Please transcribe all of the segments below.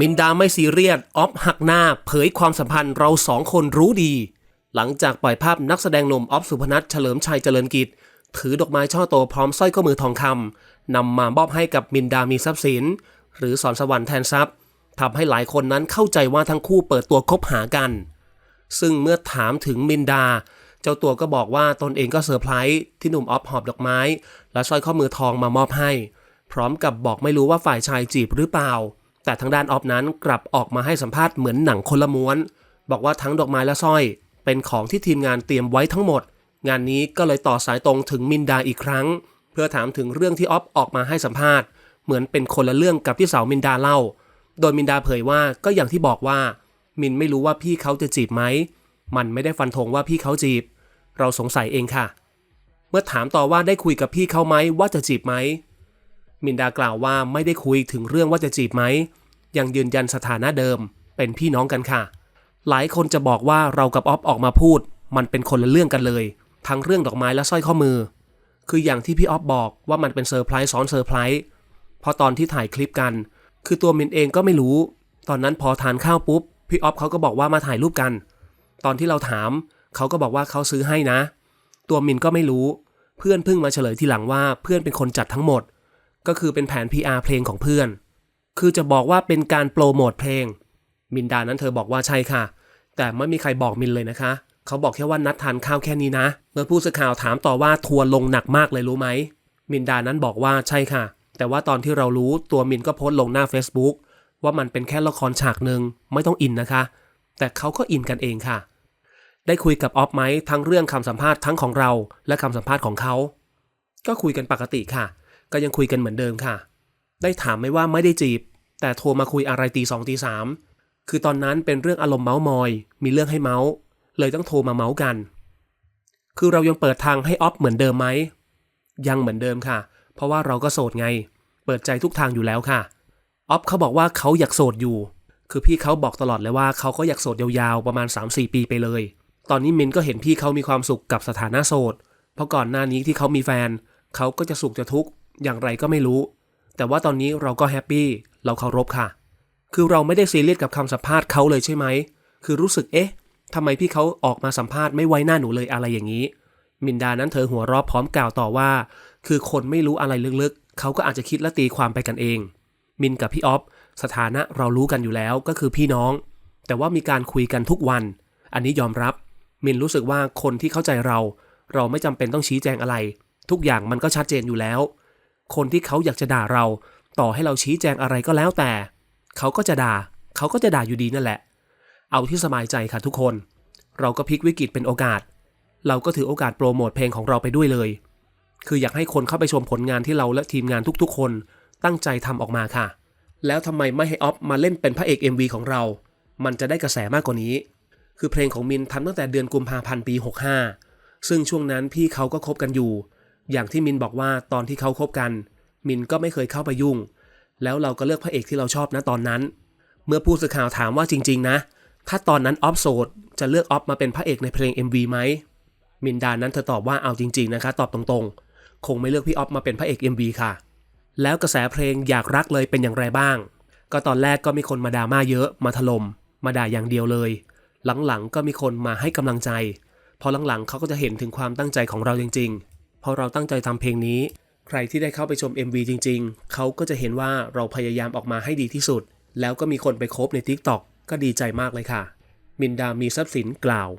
มินดาไม่ซีเรียสออฟหักหน้า เผยความสัมพันธ์เราสองคนรู้ดี หลังจากปล่อยภาพนักแสดงหนุ่มออฟสุพนัทเฉลิมชัยเจริญกิจ ถือดอกไม้ช่อโตพร้อมสร้อยข้อมือทองคำนำมามอบให้กับมินดามีทรัพย์สิน หรือสอนสวรรค์แทนทรัพย์ทำให้หลายคนนั้นเข้าใจว่าทั้งคู่เปิดตัวคบหากัน ซึ่งเมื่อถามถึงมินดา เจ้าตัวก็บอกว่าตนเองก็เซอร์ไพรส์ที่หนุ่มออฟหอบดอกไม้ และสร้อยข้อมือทองมามอบให้ พร้อมกับบอกไม่รู้ว่าฝ่ายชายจีบหรือเปล่า แต่ทางด้านออฟนั้นกลับออกมาให้สัมภาษณ์เหมือนหนังคนละม้วน บอกว่าทั้งดอกไม้และสร้อย เป็นของที่ทีมงานเตรียมไว้ทั้งหมด งานนี้ก็เลยต่อสายตรงถึงมินดาอีกครั้ง เพื่อถามถึงเรื่องที่ออฟออกมาให้สัมภาษณ์ เหมือนเป็นคนละเรื่องกับที่สาวมินดาเล่า โดยมินดาเผยว่าก็อย่างที่บอกว่า มินไม่รู้ว่าพี่เขาจะจีบไหมมันไม่ได้ฟันธงว่าพี่เขาจีบ เราสงสัยเองค่ะ เมื่อถามต่อว่าได้คุยกับพี่เขาไหมว่าจะจีบไหม มินดากล่าวว่าไม่ได้คุยถึงเรื่องว่าจะจีบไหม ยังยืนยันสถานะเดิม เป็นพี่น้องกันค่ะ หลายคนจะบอกว่าเรากับออฟออกมาพูด มันเป็นคนละเรื่องกันเลย ทั้งเรื่องดอกไม้และสร้อยข้อมือ คืออย่างที่พี่ออฟบอกว่ามันเป็นเซอร์ไพรส์ซ้อนเซอร์ไพรส์พราะตอนที่ถ่ายคลิปกัน คือตัวมินเองก็ไม่รู้ ตอนนั้นพอทานข้าวปุ๊บพี่ออฟเขาก็บอกว่ามาถ่ายรูปกัน ตอนที่เราถามเขาก็บอกว่าเขาซื้อให้นะ ตัวมินก็ไม่รู้ เพื่อนเพิ่งมาเฉลยทีหลังว่าเพื่อนเป็นคนจัดทั้งหมด ก็คือเป็นแผน PR เพลงของเพื่อน คือจะบอกว่าเป็นการโปรโมทเพลง มินดานั้นเธอบอกว่าใช่ค่ะ แต่ไม่มีใครบอกมินเลยนะคะ เขาบอกแค่ว่านัดทานข้าวแค่นี้นะ เมื่อผู้สื่อข่าวถามต่อว่าทัวร์ลงหนักมากเลยรู้ไหม มินดานั้นบอกว่าใช่ค่ะ แต่ว่าตอนที่เรารู้ตัวมินก็โพสต์ลงหน้า Facebook ว่ามันเป็นแค่ละครฉากหนึ่งไม่ต้องอินนะคะ แต่เขาก็อินกันเองค่ะ ได้คุยกับออฟไหมทั้งเรื่องคำสัมภาษณ์ทั้งของเราและคำสัมภาษณ์ของเขา ก็คุยกันปกติค่ะ ก็ยังคุยกันเหมือนเดิมค่ะ ได้ถามไหมว่าไม่ได้จีบ แต่โทรมาคุยอะไรตีสองตีสามคือตอนนั้นเป็นเรื่องอารมณ์เมาส์มอย มีเรื่องให้เมาส์ เลยต้องโทรมาเมาส์กัน คือเรายังเปิดทางให้ออฟเหมือนเดิมไหม ยังเหมือนเดิมค่ะ เพราะว่าเราก็โสดไง เปิดใจทุกทางอยู่แล้วค่ะ ออฟเขาบอกว่าเขาอยากโสดอยู่ คือพี่เขาบอกตลอดเลยว่าเขาก็อยากโสดยาวๆ ประมาณ 3-4 ปีไปเลย ตอนนี้มินก็เห็นพี่เขามีความสุขกับสถานะโสด เพราะก่อนหน้านี้ที่เขามีแฟน เขาก็จะสุขจะทุกข์ อย่างไรก็ไม่รู้ แต่ว่าตอนนี้เราก็แฮปปี้เราเคารพค่ะ คือเราไม่ได้ซีเรียสกับคำสัมภาษณ์เขาเลยใช่ไหม คือรู้สึกเอ๊ะทำไมพี่เขาออกมาสัมภาษณ์ไม่ไว้หน้าหนูเลยอะไรอย่างนี้ มินดานั้นเธอหัวเรอบพร้อมกล่าวต่อว่า คือคนไม่รู้อะไรลึกๆ เขาก็อาจจะคิดและตีความไปกันเอง มินกับพี่ออฟสถานะเรารู้กันอยู่แล้วก็คือพี่น้อง แต่ว่ามีการคุยกันทุกวัน อันนี้ยอมรับ มินรู้สึกว่าคนที่เข้าใจเรา เราไม่จำเป็นต้องชี้แจงอะไร ทุกอย่างมันก็ชัดเจนอยู่แล้ว คนที่เขาอยากจะด่าเรา ต่อให้เราชี้แจงอะไรก็แล้วแต่ เขาก็จะด่า เขาก็จะด่าอยู่ดีนั่นแหละ เอาที่สบายใจค่ะทุกคน เราก็พลิกวิกฤตเป็นโอกาส เราก็ถือโอกาสโปรโมทเพลงของเราไปด้วยเลย คืออยากให้คนเข้าไปชมผลงานที่เราและทีมงานทุกๆ คนตั้งใจทำออกมาค่ะ แล้วทำไมไม่ให้ออฟมาเล่นเป็นพระเอก MV ของเรา มันจะได้กระแสมากกว่านี้ คือเพลงของมินทำตั้งแต่เดือนกุมภาพันธ์ปี 65 ซึ่งช่วงนั้นพี่เขาก็คบกันอยู่ อย่างที่มินบอกว่าตอนที่เขาคบกัน มินก็ไม่เคยเข้าไปยุ่ง แล้วเราก็เลือกพระเอกที่เราชอบนะตอนนั้น เมื่อผู้สื่อข่าวถามว่าจริง ๆ นะ ถ้าตอนนั้นออฟโสดจะเลือกออฟมาเป็นพระเอกในเพลง MV ไหมมินดานั้นเธอตอบว่าเอาจริง ๆ นะคะ ตอบตรงๆ คงไม่เลือกพี่ออฟมาเป็นพระเอก MV ค่ะ แล้วกระแสเพลงอยากรักเลยเป็นอย่างไรบ้าง ก็ตอนแรกก็มีคนมาด่ามาเยอะมาถล่มมาด่าอย่างเดียวเลย หลังๆก็มีคนมาให้กำลังใจพอหลังๆเขาก็จะเห็นถึงความตั้งใจของเราจริง ๆ พอเราตั้งใจทำเพลงนี้ ใครที่ได้เข้าไปชม MV จริง ๆ เขาก็จะเห็นว่าเราพยายามออกมาให้ดีที่สุด แล้วก็มีคนไปคบใน TikTok ก็ดีใจมากเลยค่ะ มินดามีทรัพย์สินกล่าว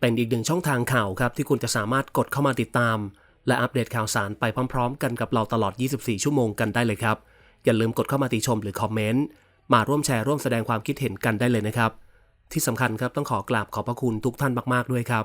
เป็นอีกหนึ่งช่องทางข่าวครับที่คุณจะสามารถกดเข้ามาติดตาม และอัปเดตข่าวสารไปพร้อม ๆ กันกับเราตลอด 24 ชั่วโมงกันได้เลยครับ อย่าลืมกดเข้ามาติชมหรือคอมเมนต์ มาร่วมแชร์ร่วมแสดงความคิดเห็นกันได้เลยนะครับ ที่สำคัญครับต้องขอกราบขอบพระคุณทุกท่านมากๆด้วยครับ